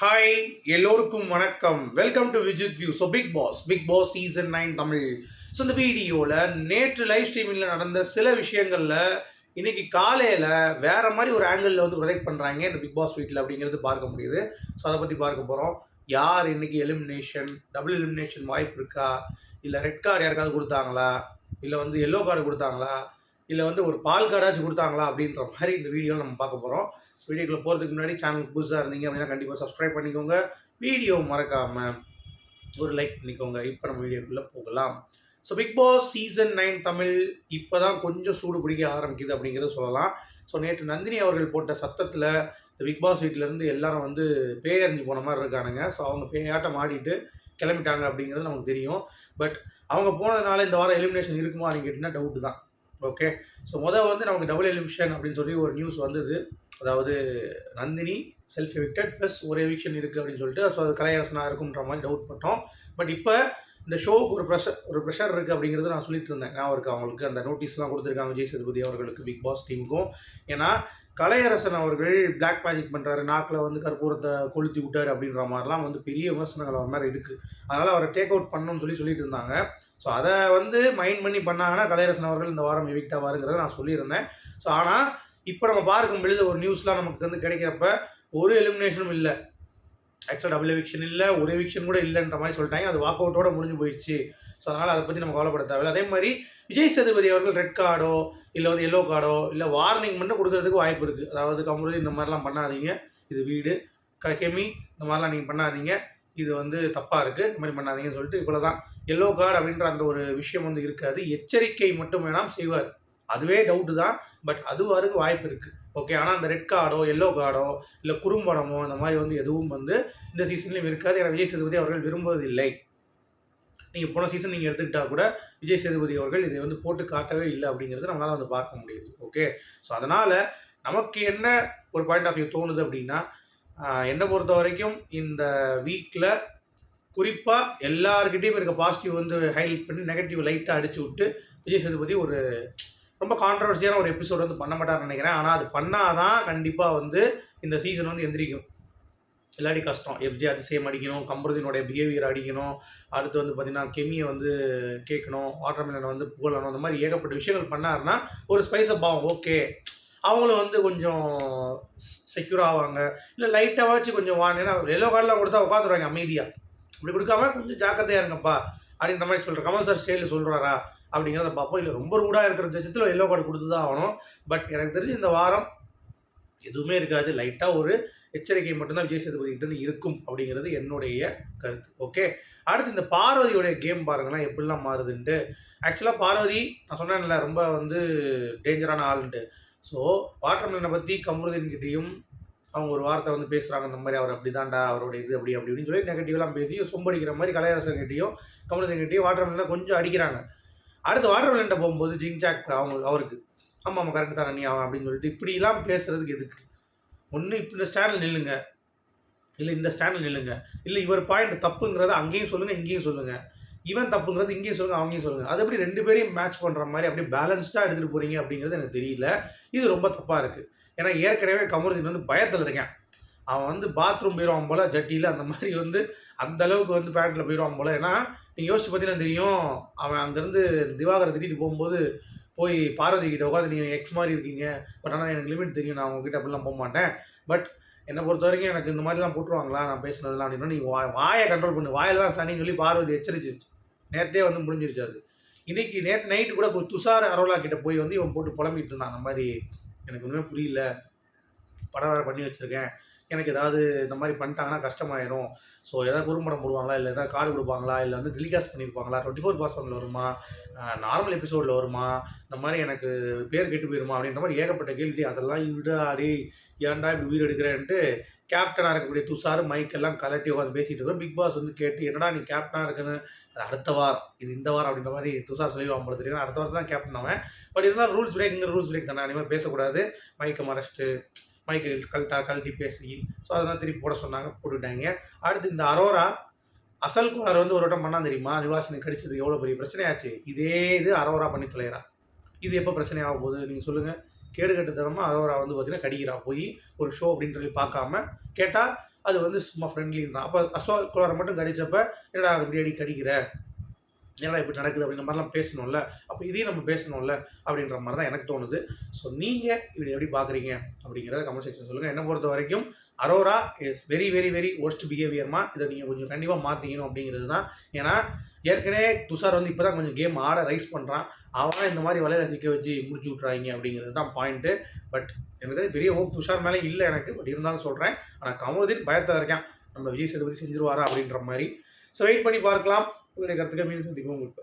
Hi எல்லோருக்கும் வணக்கம். Welcome to Vijith view so big boss big boss season nine Tamil. So இந்த வீடியோவில் நேற்று லைவ் ஸ்ட்ரீமிங்கில் நடந்த சில விஷயங்களில் இன்னைக்கு காலையில் வேற மாதிரி ஒரு ஆங்கிளில் வந்து ப்ரொஜெக்ட் பண்ணுறாங்க இந்த பிக் பாஸ் வீட்டில் அப்படிங்கிறது பார்க்க முடியுது. ஸோ அதை பற்றி பார்க்க போகிறோம் யார் இன்னைக்கு எலிமினேஷன் டபுள் எலிமினேஷன் வாய்ப்பு இருக்கா? இல்லை ரெட் கார்டு யாருக்காவது கொடுத்தாங்களா? இல்லை வந்து எல்லோ கார்டு கொடுத்தாங்களா? இல்லை வந்து ஒரு பால் கார்டாச்சும் கொடுத்தாங்களா அப்படின்ற மாதிரி இந்த வீடியோவில் நம்ம பார்க்க போகிறோம் ஸோ வீடியோக்குள்ள போகிறதுக்கு முன்னாடி சேனல் புதுசாக இருந்தீங்க அப்படின்னா கண்டிப்பாக சப்ஸ்கிரைப் பண்ணிக்கோங்க. வீடியோ மறக்காமல் ஒரு லைக் பண்ணிக்கோங்க. இப்போ நம்ம வீடியோக்குள்ளே போகலாம். So big boss season nine Tamil இப்போ தான் கொஞ்சம் சூடு பிடிக்க ஆரம்பிக்குது அப்படிங்கிறத சொல்லலாம். ஸோ நேற்று நந்தினி அவர்கள் போட்ட சத்தத்தில் இந்த பிக் பாஸ் வீட்டிலேருந்து எல்லாரும் வந்து பேயறிஞ்சு போன மாதிரி இருக்கானுங்க. ஸோ அவங்க பேயாட்டம் ஆடிட்டு கிளம்பிட்டாங்க அப்படிங்கிறது நமக்கு தெரியும். பட் அவங்க போனதுனால இந்த வாரம் எலிமினேஷன் இருக்குமா அப்படின்னு கேட்டிங்கன்னா டவுட்டு தான். ஓகே ஸோ முதல் வந்து நமக்கு டபுள் எலிமிஷன் அப்படின்னு சொல்லி ஒரு நியூஸ் வந்தது. அதாவது நந்தினி செல்ஃப் எவிக்டட் ப்ளஸ் ஒரு எவிக்ஷன் இருக்குது அப்படின்னு சொல்லிட்டு ஸோ அது கலையரசனாக இருக்குன்ற மாதிரி டவுட் பட்டோம். பட் இப்போ இந்த ஷோவுக்கு ஒரு ப்ரெஷர் ஒரு ப்ரெஷர் இருக்குது அப்படிங்கிறது நான் சொல்லிட்டு இருந்தேன். நான் அவருக்கு அவங்களுக்கு அந்த நோட்டீஸ்லாம் கொடுத்துருக்காங்க விஜய் சேதுபதி அவர்களுக்கு பிக் பாஸ் டீமுக்கும் ஏன்னா கலையரசன் அவர்கள் பிளாக் மேஜிக் பண்ணுறாரு நாக்கில் வந்து கற்பூரத்தை கொளுத்தி விட்டாரு அப்படின்ற மாதிரிலாம் வந்து பெரிய விமர்சனங்கள் அவர் மாதிரி இருக்குது அதனால் அவரை டேக் அவுட் பண்ணணும்னு சொல்லி சொல்லிட்டு இருந்தாங்க. ஸோ அதை வந்து மைண்ட் பண்ணி பண்ணாங்கன்னா கலையரசன் அவர்கள் இந்த வாரம் எவிக்ட் ஆவாருங்கிறத நான் சொல்லியிருந்தேன். ஸோ ஆனால் இப்போ நம்ம பார்க்கும் பொழுது ஒரு நியூஸ்லாம் நமக்கு வந்து கிடைக்கிறப்ப ஒரு எலிமினேஷனும் இல்லை. ஆக்சுவலாக டபுள் எவிக்ஷன் இல்லை ஒரு எவிக்ஷன் கூட இல்லைன்ற மாதிரி சொல்லிட்டாங்க. அது வாக் அவுட்டோட முடிஞ்சு போயிடுச்சு. ஸோ அதனால் அதை பற்றி நம்ம கவலைப்பட தேவையில்லை. அதே மாதிரி விஜய் சேதுபதி அவர்கள் ரெட் கார்டோ இல்லை வந்து எல்லோ கார்டோ இல்லை வார்னிங் மட்டும் கொடுக்கறதுக்கு வாய்ப்பு இருக்குது அதாவது கமுருதி இந்த மாதிரிலாம் பண்ணாதீங்க. இது வீடு. க கெமி இந்த மாதிரிலாம் நீங்கள் பண்ணாதீங்க. இது வந்து தப்பாக இருக்குது இந்த மாதிரி பண்ணாதீங்கன்னு சொல்லிட்டு இவ்வளோ தான் எல்லோ கார்டு அப்படின்ற அந்த ஒரு விஷயம் வந்து இருக்காது. எச்சரிக்கை மட்டும் வேணாம் செய்வார். அதுவே டவுட்டு தான். பட் அது வரைக்கும் வாய்ப்பு இருக்குது ஓகே ஆனால் அந்த ரெட் கார்டோ எல்லோ கார்டோ இல்லை குறும்படமோ அந்த மாதிரி வந்து எதுவும் வந்து இந்த சீசன்லையும் இருக்காது. ஏன்னா விஜய் சேதுபதி அவர்கள் விரும்புவதில்லை. நீங்கள் போன சீசன் நீங்கள் எடுத்துக்கிட்டால் கூட விஜய் சேதுபதி அவர்கள் இதை வந்து போட்டு காட்டவே இல்லை அப்படிங்கிறது நம்மளால் வந்து பார்க்க முடியுது. ஓகே ஸோ அதனால் நமக்கு என்ன ஒரு பாயிண்ட் ஆஃப் வியூ தோணுது அப்படின்னா என்னை பொறுத்த வரைக்கும் இந்த வீக்கில் குறிப்பாக எல்லாருக்கிட்டேயும் இருக்க பாசிட்டிவ் வந்து ஹைலைட் பண்ணி நெகட்டிவ் லைட்டாக அடிச்சு விட்டு விஜய் சேதுபதி ஒரு ரொம்ப கான்ட்ரவர்சியான ஒரு எபிசோட் வந்து பண்ண மாட்டார்னு நினைக்கிறேன். ஆனால் அது பண்ணாதான் கண்டிப்பாக வந்து இந்த சீசன் வந்து எந்திரிக்கும். இல்லாட்டி கஷ்டம். எஃப்ஜே அதிசயம் அடிக்கணும் கம்பருதினுடைய பிஹேவியர் அடிக்கணும் அடுத்து வந்து பார்த்திங்கன்னா கெமியை வந்து கேட்கணும் வாட்டர்மெலனை வந்து புகழணும் அந்த மாதிரி ஏகப்பட்ட விஷயங்கள் பண்ணாருன்னா ஒரு ஸ்பைஸ் பாவம் ஓகே அவங்களும் வந்து கொஞ்சம் செக்யூர் ஆவாங்க. இல்லை லைட்டாக வச்சு கொஞ்சம் வாங்க ஏன்னா எல்லோ கார்டெலாம் கொடுத்தா உட்காந்துருவாங்க அமைதியாக இப்படி கொடுக்காம கொஞ்சம் ஜாக்கிரதையாக இருங்கப்பா. அப்படின்ற மாதிரி சொல்கிறேன் கமல் சார் ஸ்டைலில் சொல்கிறாரா அப்படிங்கிறத பார்ப்போம். இல்லை ரொம்ப ரூடாக இருக்கிற பட்சத்தில் எல்லோ கார்டு கொடுத்து தான் ஆகணும். பட் எனக்கு தெரிஞ்சு இந்த வாரம் எதுவுமே இருக்காது. லைட்டாக ஒரு எச்சரிக்கை மட்டும்தான் விஜய் சேதுபதி இருக்கும் அப்படிங்கிறது என்னுடைய கருத்து. ஓகே அடுத்து இந்த பார்வதியோடைய கேம் பாருங்களேன் எப்படிலாம் மாறுதுன்ட்டு. ஆக்சுவலாக பார்வதி நான் சொன்னேன்ல ரொம்ப வந்து டேஞ்சரான ஆளுன்ட்டு. ஸோ வாட்டர்மெலனை பற்றி கமருதீன்கிட்டையும் அவங்க ஒரு வார்த்தை வந்து பேசுகிறாங்க இந்த மாதிரி அவர் அப்படி தான்டா அவரோட இது அப்படி அப்படின்னு இப்படின்னு சொல்லி நெகட்டிவ்லாம் பேசி சொம்படிக்கிற மாதிரி கலையரசன்கிட்டையும் கமருதீன்கிட்டையும் வாட்டர்மெல்லாம் கொஞ்சம் அடிக்கிறாங்க. அடுத்து வாட்டர்மெலன்ட்ட போகும்போது ஜிங்ஜாக் அவங்க அவருக்கு ஆமாம் ஆமாம் கரெக்டு தானே நீ அவன் அப்படின்னு சொல்லிட்டு இப்படிலாம் பேசுகிறதுக்கு எதுக்கு? ஒன்று இப்போ இந்த ஸ்டாண்டில் நில்லுங்க. இல்லை இந்த ஸ்டாண்டில் நில்லுங்க. இல்லை இவர் பாயிண்ட் தப்புங்கிறத அங்கேயும் சொல்லுங்கள் இங்கேயும் சொல்லுங்கள் இவன் தப்புங்கிறது இங்கேயும் சொல்லுங்கள் அவங்கேயும் சொல்லுங்கள் அது எப்படி ரெண்டு பேரையும் மேட்ச் பண்ணுற மாதிரி அப்படியே பேலன்ஸ்டாக எடுத்துகிட்டு போகிறீங்க அப்படிங்கிறது எனக்கு தெரியல. இது ரொம்ப தப்பாக இருக்குது ஏன்னா ஏற்கனவே கமருதீன் வந்து பயத்தில் இருக்கேன். அவன் வந்து பாத்ரூம் போயிடுவான் போல் ஜட்டியில் அந்த மாதிரி வந்து அந்த அளவுக்கு வந்து பேண்ட்டில் போயிடுவான் போல். ஏன்னா நீங்கள் யோசிச்சு பார்த்தீங்கன்னா தெரியும் அவன் அங்கேருந்து திவாகரை திட்டிட்டு போகும்போது போய் பார்வதி கிட்ட உட்காந்து நீங்கள் எக்ஸ் மாதிரி இருக்கீங்க. பட் ஆனால் எனக்கு லிமிட் தெரியும். நான் உங்ககிட்ட அப்படிலாம் போக மாட்டேன். பட் என்னை பொறுத்த வரைக்கும் எனக்கு இந்த மாதிரிலாம் போட்டுருவாங்களா? நான் பேசுனதுலாம் அப்படின்னா நீ வாயை கண்ட்ரோல் பண்ணு. வாயில் தான் சனின்னு சொல்லி பார்வதி எச்சரிச்சிருச்சு நேற்றே வந்து முடிஞ்சிருச்சு அது. இன்னைக்கு நேற்று நைட்டு கூட துஷார் அரோலா கிட்ட போய் வந்து இவன் போட்டு புலம்பிட்டு இருந்தான். அந்த மாதிரி எனக்கு ஒன்றுமே புரியல. படம் வேறு பண்ணி வச்சுருக்கேன். எனக்கு ஏதாவது இந்த மாதிரி பண்ணிட்டாங்கன்னா கஷ்டமாயிரும். ஸோ ஏதாவது குறும்படம் போடுவாங்களா? இல்லை ஏதாவது கார்டு கொடுப்பாங்களா? இல்லை வந்து டெலிகாஸ்ட் பண்ணியிருப்பாங்களா டுவெண்ட்டி ஃபோர் பர்சன்டில் வருமா? நார்மல் எபிசோடில் வருமா? இந்த மாதிரி எனக்கு பேர் கெட்டு போயிருமா? அப்படின்ற மாதிரி ஏகப்பட்ட கேள்வி. அதெல்லாம் விடாடி ஏன்டா இப்படி உயிர் எடுக்கிறேன்ட்டு கேப்டனாக இருக்கக்கூடிய துஷார் மைக் எல்லாம் கலட்டி உட்காந்து பேசிகிட்டு இருக்கோம் பிக் பாஸ் வந்து கேட்டு என்னடா நீ கேப்டனாக இருக்குன்னு? அது அடுத்த வாரம் இது இந்த வாரம் அப்படின்ற மாதிரி துஷார் சொல்லிடுவான் போல தெரியும் அடுத்த வாரம் தான் கேப்டன் அவன் பட் இருந்தாலும் ரூல்ஸ் பிரேக்குங்கிற ரூல்ஸ் பிரேக் தானே? அனிமேல் பேசக்கூடாது. மைக்கை மறைச்சிட்டு மைக்கில் கழட்டா கழட்டி பேசி ஸோ அதெல்லாம் திருப்பி போட சொன்னாங்க போட்டுட்டாங்க அடுத்து இந்த அரோரா அசல் குமார் வந்து ஒரு வட்டம் பண்ணா தெரியுமா? நிவாசனை கடிச்சதுக்கு எவ்வளோ பெரிய பிரச்சனையாச்சு? இதே இது அரோரா பண்ணி தொலைகிறா இது எப்போ பிரச்சனையாக போகுது? நீங்கள் சொல்லுங்கள் கேடு கட்டுத்தனமாக அரோரா வந்து பார்த்தீங்கன்னா கடிக்கிறா. போய் ஒரு ஷோ அப்படின்னு சொல்லி பார்க்காம கேட்டால் அது வந்து சும்மா ஃப்ரெண்ட்லின்றான் அப்போ அசோக் குளாரை மட்டும் கடிச்சப்ப என்னடா இப்படி அடி கடிக்கிற? என்னடா இப்படி நடக்குது அப்படிங்கிற மாதிரிலாம் பேசணும்ல? அப்போ இதையும் நம்ம பேசணும்ல? அப்படின்ற மாதிரி தான் எனக்கு தோணுது. ஸோ நீங்கள் இப்படி எப்படி பார்க்குறீங்க அப்படிங்கிறத கமெண்ட் செக்ஷன் சொல்லுங்கள் என்னை பொறுத்த வரைக்கும் Aurora is very very very worst பிஹேவியர்மா இதை நீங்கள் கொஞ்சம் கண்டிப்பாக மாற்றிக்கணும் அப்படிங்கிறது தான். ஏன்னா ஏற்கனவே துஷார் வந்து இப்போ தான் கொஞ்சம் கேம் ஆட ரைஸ் பண்ணுறான் அவன் இந்த மாதிரி வலையில சிக்க வச்சு முடிச்சு விட்றாங்க அப்படிங்கிறது தான் பாயிண்ட்டு பட் எனக்கு பெரிய ஹோப் துஷார் மேலே இல்லை எனக்கு. பட் இருந்தாலும் சொல்கிறேன் ஆனால் கமலுதீன் பயத்தில் இருக்கேன். நம்ம விஜய் சேதுபதி செஞ்சிருவாரா அப்படின்ற மாதிரி. ஸோ வெயிட் பண்ணி பார்க்கலாம். porque la cantidad menos el dibujo mudo